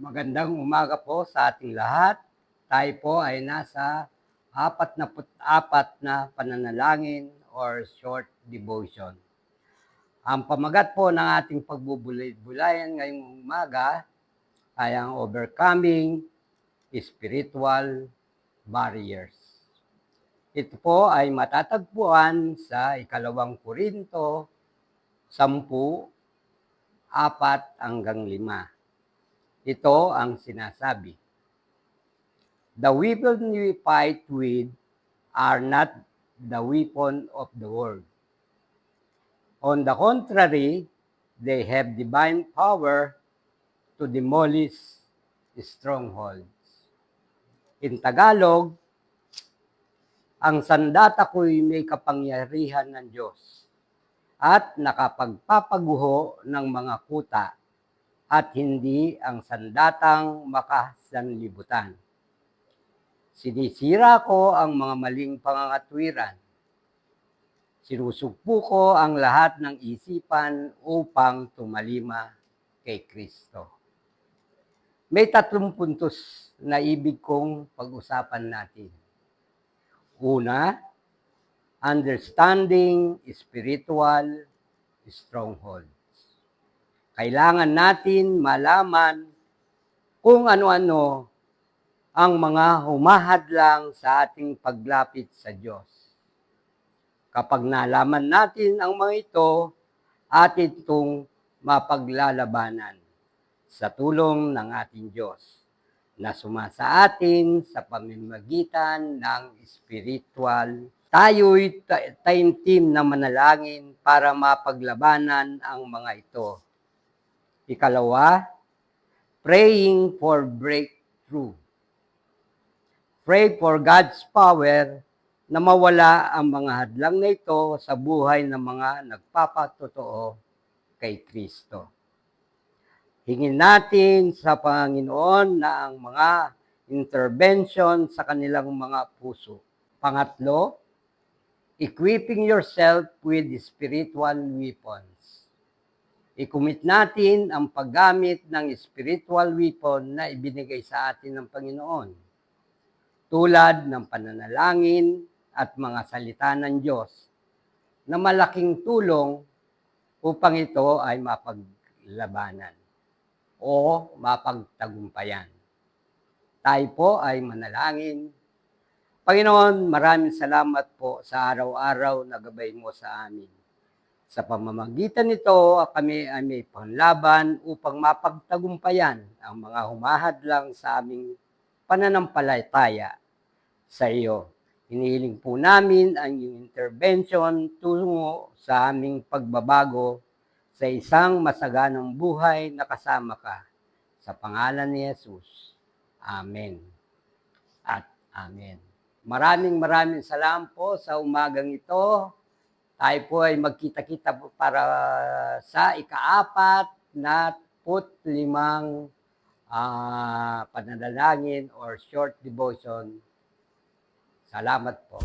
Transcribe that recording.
Magandang umaga po sa ating lahat. Tayo po ay nasa apat na apat na pananalangin or short devotion. Ang pamagat po ng ating pagbubulay-bulayan ngayong umaga ay ang overcoming spiritual barriers. Ito po ay matatagpuan sa ikalawang Korinto, sampu, apat hanggang lima. Ito ang sinasabi. The weapon we fight with are not the weapon of the world. On the contrary, they have divine power to demolish strongholds. In Tagalog, ang sandata ko'y may kapangyarihan ng Diyos at nakapagpapaguho ng mga kuta at hindi ang sandatang makasanlibutan. Sinisira ko ang mga maling pangangatwiran. Sinusugpo ko ang lahat ng isipan upang tumalima kay Kristo. May tatlong puntos na ibig kong pag-usapan natin. Una, understanding spiritual strongholds. Kailangan natin malaman kung ano-ano ang mga humahadlang sa ating paglapit sa Diyos. Kapag nalaman natin ang mga ito, atin itong mapaglalabanan sa tulong ng ating Diyos na sumasa atin sa pamamagitan ng spiritual. Tayo'y time team na manalangin para mapaglabanan ang mga ito. Ikalawa, praying for breakthrough. Pray for God's power na mawala ang mga hadlang na ito sa buhay ng mga nagpapatotoo kay Kristo. Hingin natin sa Panginoon na ang mga intervention sa kanilang mga puso. Pangatlo, equipping yourself with spiritual weapons. I-commit natin ang paggamit ng spiritual weapon na ibinigay sa atin ng Panginoon. Tulad ng pananalangin at mga salita ng Diyos na malaking tulong upang ito ay mapaglabanan o mapagtagumpayan. Tayo po ay manalangin. Panginoon, maraming salamat po sa araw-araw na gabay mo sa amin. Sa pamamagitan nito, kami ay may panlaban upang mapagtagumpayan ang mga humahadlang sa aming pananampalataya sa iyo. Hinihiling po namin ang iyong intervention tungo sa aming pagbabago sa isang masaganang buhay na kasama ka. Sa pangalan ni Jesus. Amen. At Amen. Maraming maraming salamat po sa umagang ito. Tayo po ay magkita-kita para sa ikaapat na put limang uh, pananalangin or short devotion. Salamat po.